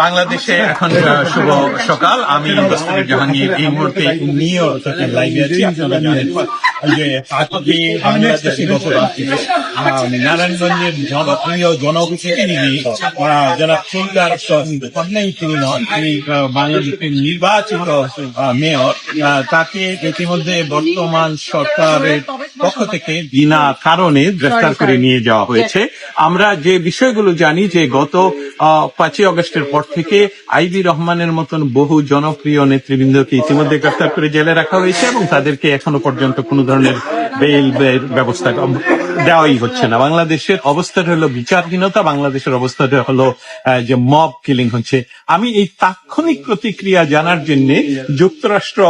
বাংলাদেশে এখন শুভ সকাল। আমি জাহাঙ্গীর এই মুহূর্তে নিয়ে যে আজকে বাংলাদেশে গত রাত্রে আহ, নারায়ণগঞ্জের জনপ্রিয় জনপ্রতিনিধি আহ, যারা সুন্দর কন্যাই তিনি নন তিনি আহ, বাংলাদেশের নির্বাচিত আহ, মেয়র আহ, তাকে ইতিমধ্যে বর্তমান সরকারের পক্ষ থেকে বিনা কারণে গ্রেফতার করে নিয়ে যাওয়া হয়েছে আমরা যে বিষয়গুলো জানি যে গত পাঁচই অগস্টের পর থেকে আইবি রহমানের মতন বহু জনপ্রিয় নেতৃবৃন্দকে ইতিমধ্যে গ্রেফতার করে জেলে রাখা হয়েছে এবং তাদেরকে এখনও পর্যন্ত কোনো ধরনের বেল ব্যবস্থা দেওয়াই হচ্ছে না। বাংলাদেশের অবস্থাটা হলো বিচারহীনতা, বাংলাদেশের অবস্থাটা হলো যে মব কিলিং হচ্ছে। আমি এই তাৎক্ষণিক প্রতিক্রিয়া জানার জন্য যুক্তরাষ্ট্র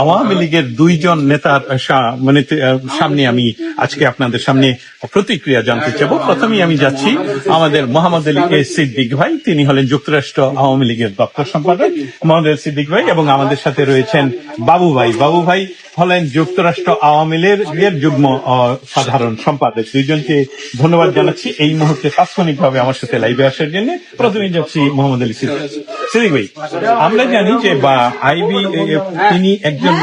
আওয়ামী লীগের দুইজন নেতার মানে সামনে আমি আজকে আপনাদের সামনে প্রতিক্রিয়া জানতে চাবো প্রথমেই আমি যাচ্ছি আমাদের মোহাম্মদ আলী এ সিদ্দিক ভাই। তিনি হলেন যুক্তরাষ্ট্র আওয়ামী লীগের দপ্তর সম্পাদক। মোহাম্মদ আলী সিদ্দিক ভাই এবং আমাদের সাথে রয়েছেন বাবু ভাই। বাবু ভাই হলেন যুক্তরাষ্ট্র আওয়ামী লীগের যুগ্ম সাধারণ সম্পাদক দুইজনকে ধন্যবাদ জানাচ্ছি। এই মুহূর্তে তাৎক্ষণিকভাবে আমার সাথে লাইভে আসার জন্য প্রথমে যাচ্ছি মোহাম্মদ আলী সিদ্দিক। সিদ্দিক ভাই আমরা জানি যে বা আইবি তিনি একজন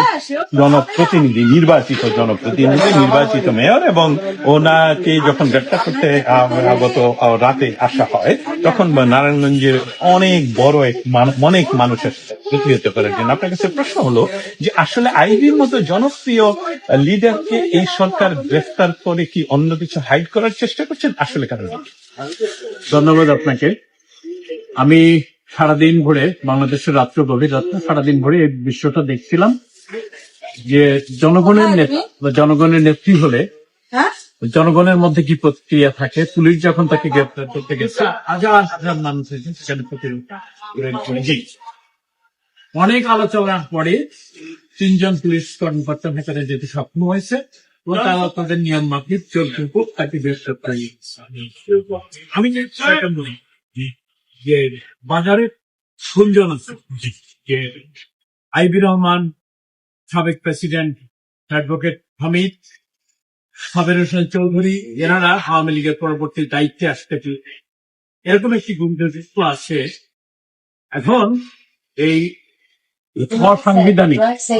জনপ্রতিনিধি, নির্বাচিত জনপ্রতিনিধি, নির্বাচিত মেয়র এবং ওনাকে যখন গ্রেপ্তার করতে গত রাতে আসা হয়, তখন নারায়ণগঞ্জের অনেক বড় এক অনেক মানুষের প্রতিহত করার জন্য। আপনার কাছে প্রশ্ন হলো যে আসলে আইবির মতো জনপ্রিয় লিডারকে এই সরকার গ্রেফতার করে কি অন্য কিছু হাইড করার চেষ্টা করছেন? আসলে কারণ ধন্যবাদ আপনাকে। আমি সারাদিন ভরে বাংলাদেশের রাত্র গভীর রাত্রে সারাদিন ভরে এই বিশ্বটা দেখছিলাম যে জনগণের নেতা বা জনগণের নেত্রী হলে জনগণের মধ্যে কি প্রতিক্রিয়া থাকে? পুলিশ যখন তাকে গ্রেপ্তার করতে গেছে হাজার হাজার মানুষ হয়েছে সেখানে প্রতিরোধ অনেক আলোচনার পরে তিনজন পুলিশ কর্মকর্তা ভেতরে যেতে সক্ষম হয়েছে ও তারা তাদের নিয়ম মাফিক চলতে তাকে গ্রেপ্তার করে আমি যে বিষয়টা বলি যে আইবি রহমান, সাবেক প্রেসিডেন্ট, অ্যাডভোকেট হামিদ, সাবের হোসেন চৌধুরী, এনারা আওয়ামী লীগের পরবর্তী দায়িত্বে আসতে এরকম একটি গুঞ্জন আছে। এখন এই অসাংবিধানিক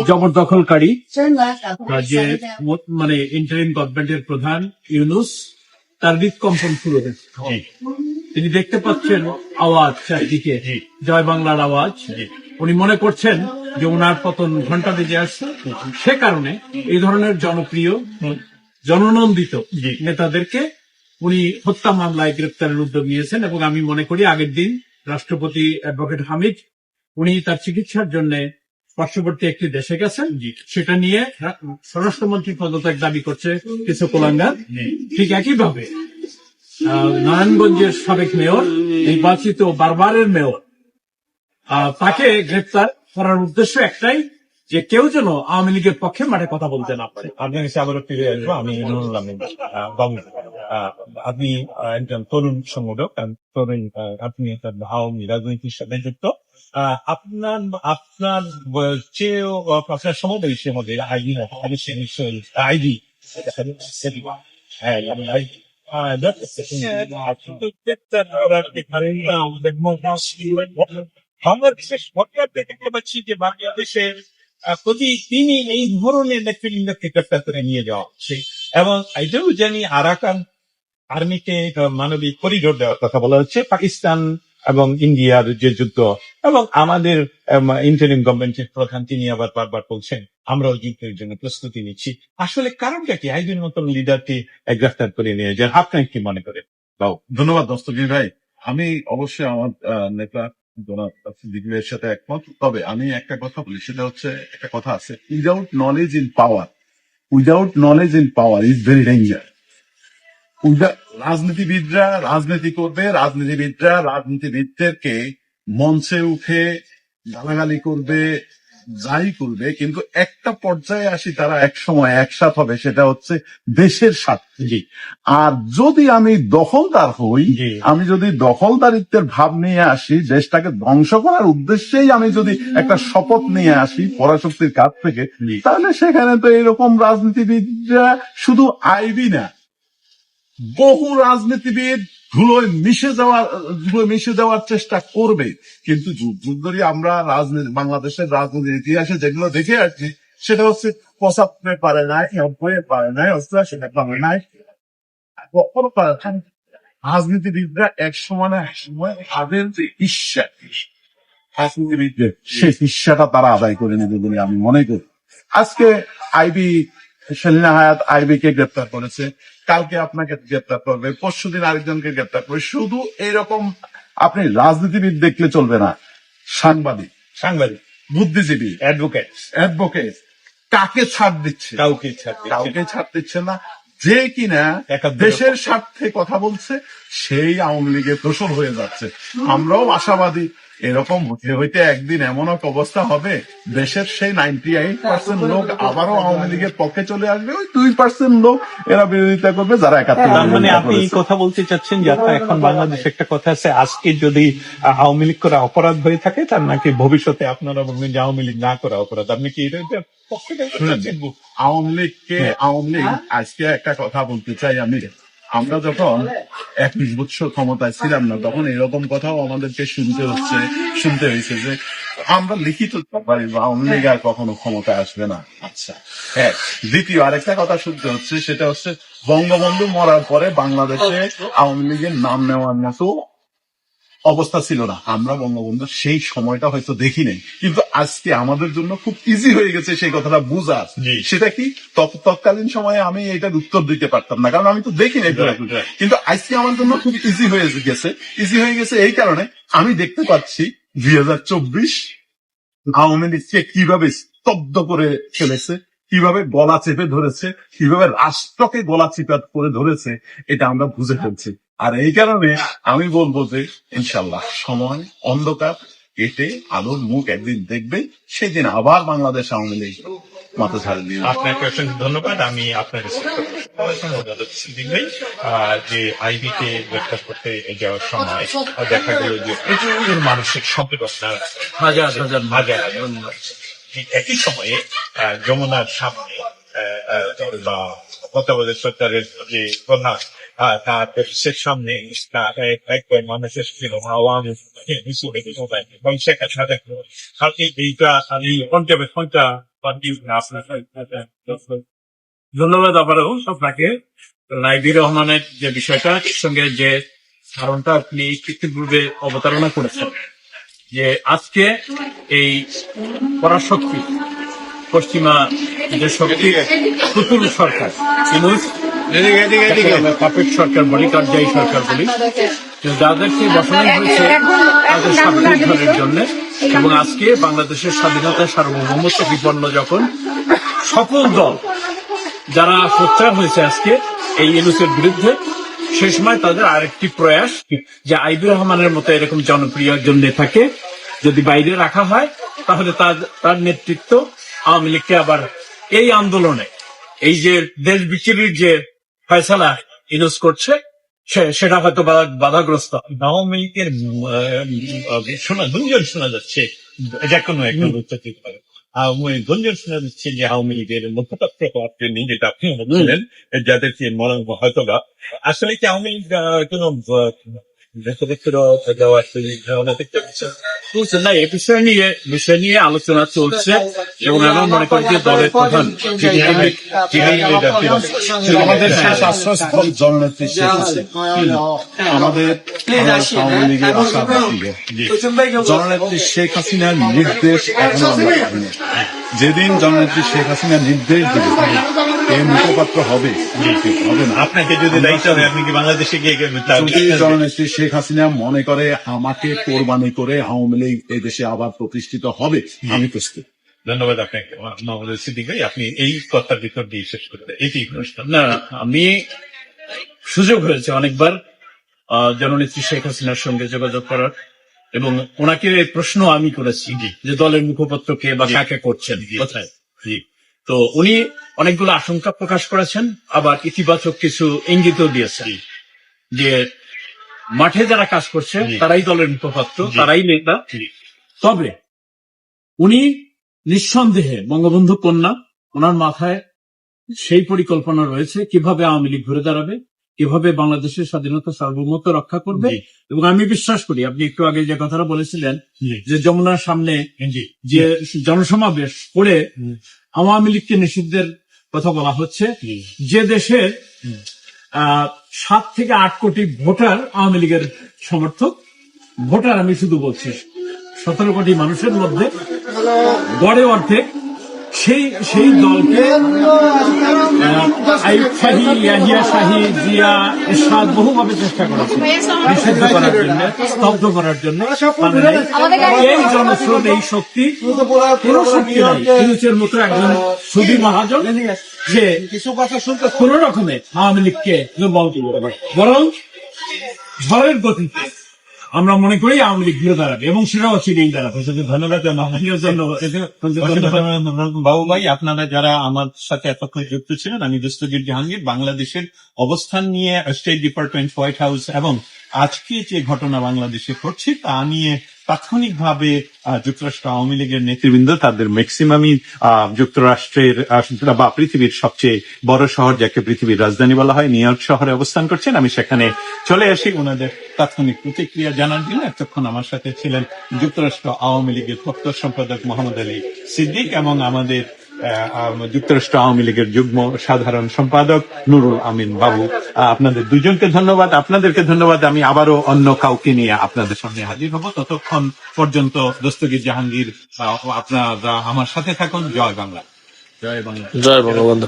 জবরদখলকারী যে মানে ইন্টারিম গভর্নমেন্টের প্রধান ইউনুস, তার হৃদকম্পন শুরু হয়েছে। তিনি দেখতে পাচ্ছেন আওয়াজ চারদিকে। জয় বাংলার আওয়াজ। উনি মনে করছেন যে ওনার পতন ঘণ্টা বেজে আসছে। সে কারণে এই ধরনের জনপ্রিয় জননন্দিত নেতাদেরকে উনি হত্যা মামলায় গ্রেপ্তারের উদ্যোগ নিয়েছেন এবং আমি মনে করি আগের দিন রাষ্ট্রপতি অ্যাডভোকেট হামিদ উনি তার চিকিৎসার জন্য পার্শ্ববর্তী একটি দেশে গেছেন। সেটা নিয়ে স্বরাষ্ট্রমন্ত্রী পদত্যাগ দাবি করছে কিছু কোলাঙ্গার। ঠিক একইভাবে নারায়ণগঞ্জের সাবেক মেয়র, নির্বাচিত বারবারের মেয়র। তাকে গ্রেপ্তার করার উদ্দেশ্য একটাই, যে কেউ যেন আওয়ামী লীগের পক্ষে মাঠে কথা বলতে না পারে। আপনার ফিরে আসব। আমি আপনি একজন তরুণ সংগঠক তরুণ আপনি একটা আওয়ামী রাজনীতির সাথে যুক্ত। আপনার আপনার চেয়েও আপনার সমবয়সের মধ্যে আইডি আইডি হ্যাঁ আইডি বাংলাদেশের সরকার দেখতে পাচ্ছি যে বাংলাদেশের আহ, প্রতিদিনই এই ধরনের নেতৃবৃন্দকে গ্রেপ্তার করে নিয়ে যাওয়া হচ্ছে এবং এটাও জানি আরাকান আর্মিকে মানবিক করিডোর দেওয়ার কথা বলা হচ্ছে পাকিস্তান এবং ইন্ডিয়ার যে যুদ্ধ এবং আমাদের ইন্টারিম গভর্নমেন্টের প্রধান তিনি আবার বারবার বলছেন আমরাও যুদ্ধের জন্য প্রস্তুতি নিচ্ছি। আসলে কারণটা কি? আইবির মতন লিডারকে গ্রেফতার করে নিয়ে যান। আপনার কি মনে করেন? ধন্যবাদ দস্তগীর ভাই। আমি অবশ্যই আমার নেতা সাথে একমত। তবে আমি একটা কথা বলি, সেটা হচ্ছে একটা কথা আছে। Without knowledge in power without knowledge in power is very danger রাজনীতিবিদরা রাজনীতি করবে, রাজনীতিবিদরা রাজনীতিবিদদেরকে মঞ্চে উঠে গালাগালি করবে যাই করবে কিন্তু একটা পর্যায়ে আসি তারা এক সময় একসাথ হবে সেটা হচ্ছে দেশের স্বার্থে। আর যদি আমি দখলদার হই আমি যদি দখলদারিত্বের ভাব নিয়ে আসি দেশটাকে ধ্বংস করার উদ্দেশ্যেই আমি যদি একটা শপথ নিয়ে আসি পরাশক্তির কাছ থেকে তাহলে সেখানে তো এরকম রাজনীতিবিদরা শুধু আইবি না বহু রাজনীতিবিদ ধুলোয় মিশে ধুলোয় মিশে চেষ্টা করবে। কিন্তু যুগ যুগ ধরে আমরা রাজনীতি, বাংলাদেশের রাজনীতির ইতিহাসে যেগুলো দেখে আসছি, সেটা হচ্ছে পারে নাই পারে নাই অষ্টআশি পারে নাই। রাজনীতিবিদরা এক সময় এক সময় যে রাজনীতিবিদদের সেই ঈর্ষাটা তারা আদায় করে নেবে বলে আমি মনে করি। আজকে আইবি, সেলিনা হায়াত আইবি কে গ্রেপ্তার করেছে। কালকে আপনাকে গ্রেপ্তার করবে পরশু দিন আরেকজনকে গ্রেপ্তার করবে। শুধু এইরকম আপনি রাজনীতিবিদ দেখলে চলবে না সাংবাদিক সাংবাদিক বুদ্ধিজীবী অ্যাডভোকেট অ্যাডভোকেট কাকে ছাড় দিচ্ছে? কাউকে ছাড়তে কাউকে ছাড় দিচ্ছে না যে কিনা দেশের স্বার্থে কথা বলছে সেই আওয়ামী লীগের দোষর হয়ে যাচ্ছে। আমরাও আশাবাদী এরকম হতে হইতে একদিন এমন এক অবস্থা হবে দেশের সেই নাইনটি এইট পার্সেন্ট লোক আবারও আওয়ামী লীগের পক্ষে চলে আসবে ওই দুই পার্সেন্ট লোক এরা বিরোধিতা করবে যারা একাত্তর মানে আপনি কথা বলতে চাচ্ছেন যে আপনার এখন বাংলাদেশে একটা কথা আছে আজকে যদি আওয়ামী লীগ করা অপরাধ হয়ে থাকে তার নাকি ভবিষ্যতে আপনারা বলবেন যে আওয়ামী লীগ না করা অপরাধ। আপনি কি এটা? আওয়ামী লীগকে আওয়ামী লীগ আজকে একটা কথা বলতে চাই আমি। আমরা যখন একুশ বছর ক্ষমতায় ছিলাম না, তখন এরকম কথাও আমাদেরকে শুনতে হচ্ছে, শুনতে হয়েছে যে আমরা লিখিত পারি বা লীগ আর কখনো ক্ষমতায় আসবে না। আচ্ছা হ্যাঁ দ্বিতীয় আরেকটা কথা শুনতে হচ্ছে, সেটা হচ্ছে বঙ্গবন্ধু মরার পরে বাংলাদেশে আওয়ামী লীগের নাম নেওয়ার মতো অবস্থা ছিল না। আমরা বঙ্গবন্ধুর সেই সময়টা হয়তো দেখি নাই। কিন্তু আজকে আমাদের জন্য খুব ইজি হয়ে গেছে সেই কথাটা বোঝা সেটা কি? তৎকালীন সময়ে আমি এটার উত্তর দিতে পারতাম না কারণ আমি তো দেখি নাই কিন্তু আজকে আমার জন্য খুব ইজি হয়ে গেছে। ইজি হয়ে গেছে এই কারণে আমি দেখতে পাচ্ছি দুই হাজার চব্বিশ আওয়ামী লীগকে কীভাবে স্তব্ধ করে ফেলেছে কীভাবে গলা চেপে ধরেছে কীভাবে রাষ্ট্রকে গলা চিপা করে ধরেছে এটা আমরা বুঝে ফেলছি। আর এই কারণে আমি বলব যে ইনশাল্লাহ সময় অন্ধকার কেটে আলোর মুখ একদিন দেখবে সেদিন আবার বাংলাদেশ আওয়ামী লীগ মাথা ছাড়ে দিয়ে আপনাকে অসংখ্য ধন্যবাদ। আমি আপনার আহ, যে আইবি কে গ্রেফতার করতে যাওয়ার সময় দেখা গেল যে প্রচুর মানসিক সংকট আপনার হাজার হাজার হাজার একই সময়ে আহ, যমুনার সামনে বা সরকারের যে আহ, তার সামনে একবার মানুষের ছিল আওয়ামী এবং পার্টি আপনার ধন্যবাদ আবারও আপনাকে। নাইবির রহমানের যে বিষয়টা সঙ্গে যে ধারণটা আপনি কিছু পূর্বে অবতারণা করেছেন যে আজকে এই পরাশক্তি পশ্চিমা যে শক্তি পুতুল সরকার। ইনুস পাপেট সরকার বলি কার্যায়ী সরকার বলি। যাদেরকে বসানো হয়েছে তাদের উদ্ধারের জন্য এবং আজকে বাংলাদেশের স্বাধীনতা সার্বভৌমত্ব বিপন্ন যখন সকল দল যারা সোচ্চার হয়েছে আজকে এই ইনুসের বিরুদ্ধে সে সময় তাদের আরেকটি প্রয়াস যে আইবুর রহমানের মতো এরকম জনপ্রিয় একজন নেতাকে যদি বাইরে রাখা হয় তাহলে তার তার নেতৃত্ব আওয়ামী লীগকে আবার এই আন্দোলনে এই যে দেশ বিচ্ছিরির যে ফয়সালা ইনুস করছে সেটা হয়তো বাধাগ্রস্ত। আওয়ামী লীগের শোনা গুঞ্জন শোনা যাচ্ছে যে কোনো একটা দিতে পারে। আওয়ামী গুঞ্জন শোনা যাচ্ছে যে আওয়ামী লীগের মুখপাত্র হওয়ার জন্য যেটা আপনি বলছিলেন যাদেরকে মনে হয়তো বা আসলে কি আওয়ামী লীগ কোনো না এ বিষয় নিয়ে বিষয় নিয়ে আলোচনা চলছে এবং মনে করি দলের প্রধান আমাদের জননেত্রী জননেত্রী শেখ হাসিনার নির্দেশ। যেদিন জননেত্রী শেখ হাসিনা নির্দেশ দিবে এর মুখপাত্র হবে হবে না। আপনাকে যদি আপনি কি বাংলাদেশে গিয়ে জননেত্রী শেখ হাসিনা মনে করে আমাকে কোরবানি করে আওয়ামী লীগ এই দেশে আবার প্রতিষ্ঠিত হবে আমি প্রস্তুত। ধন্যবাদ আপনাকে মোহাম্মদ সিদ্দিক ভাই আপনি এই কথার ভিতর দিয়ে শেষ করতে এটি প্রশ্ন না আমি সুযোগ হয়েছে অনেকবার আহ, জননেত্রী শেখ হাসিনার সঙ্গে যোগাযোগ করার। এবং ওনাকে প্রশ্ন আমি করেছি যে দলের মুখপত্র কে বা কাকে করছেন। কোথায়? তো উনি অনেকগুলো আশঙ্কা প্রকাশ করেছেন আবার ইতিবাচক কিছু ইঙ্গিতও দিয়েছেন। যে মাঠে যারা কাজ করছে তারাই দলের মুখপাত্র তারাই নেতা। তবে উনি নিঃসন্দেহে বঙ্গবন্ধু কন্যা ওনার মাথায় সেই পরিকল্পনা রয়েছে কীভাবে আওয়ামী লীগ ঘুরে দাঁড়াবে। কীভাবে বাংলাদেশের স্বাধীনতা সার্বভৌমত্ব রক্ষা করবে এবং আমি বিশ্বাস করি আপনি একটু আগে যে কথাটা বলেছিলেন যে যমুনার সামনে যে জনসমাবেশ করে আওয়ামী লীগকে নিষিদ্ধের কথা বলা হচ্ছে যে দেশের আহ, সাত থেকে আট কোটি ভোটার আওয়ামী লীগের সমর্থক ভোটার আমি শুধু বলছি সতেরো কোটি মানুষের মধ্যে গড়ে অর্ধেক সেই সেই দলকে শাহী ইয়াহিয়া শাহী জিয়া এরশাদ বহুভাবে চেষ্টা করেছে। নিষিদ্ধ করার জন্য স্তব্ধ করার জন্য এই জনস্রোত এই শক্তি কোনো শক্তি নাই মতো একজন সুদী মহাজন যে কোন রকমে আওয়ামী লীগকে দুর্বল করতে পারে। বরং ঝড়ের গতিতে আমরা মনে করি আওয়ামী লীগ ঘুরে দাঁড়াবে এবং সেটাও চিনেই দাঁড়াবে ধন্যবাদ বাবু ভাই আপনারা যারা আমার সাথে এতক্ষণ যুক্ত ছিলেন আমি দস্তগীর জাহাঙ্গীর বাংলাদেশের অবস্থান নিয়ে স্টেট ডিপার্টমেন্ট হোয়াইট হাউস এবং আজকে যে ঘটনা বাংলাদেশে ঘটছে তা নিয়ে তাৎক্ষণিকভাবে যুক্তরাষ্ট্র আওয়ামী লীগের নেতৃবৃন্দ তাদের ম্যাক্সিমামই যুক্তরাষ্ট্রের বা পৃথিবীর সবচেয়ে বড় শহর, যাকে পৃথিবীর রাজধানী বলা হয়, নিউ ইয়র্ক শহরে অবস্থান করছেন। আমি সেখানে চলে আসি। ওনাদের তাৎক্ষণিক প্রতিক্রিয়া জানার জন্য এতক্ষণ আমার সাথে ছিলেন যুক্তরাষ্ট্র আওয়ামী লীগের ভক্ত সম্পাদক মোহাম্মদ আলী সিদ্দিক এবং আমাদের যুক্তরাষ্ট্র আওয়ামী লীগের যুগ্ম সাধারণ সম্পাদক নুরুল আমিন বাবু। আপনাদের দুজনকে ধন্যবাদ। আপনাদেরকে ধন্যবাদ। আমি আবারও অন্য কাউকে নিয়ে আপনাদের সামনে হাজির হব। ততক্ষণ পর্যন্ত দস্তগীর জাহাঙ্গীর আপনারা আমার সাথে থাকুন। জয় বাংলা। জয় বাংলা। জয় বঙ্গবন্ধু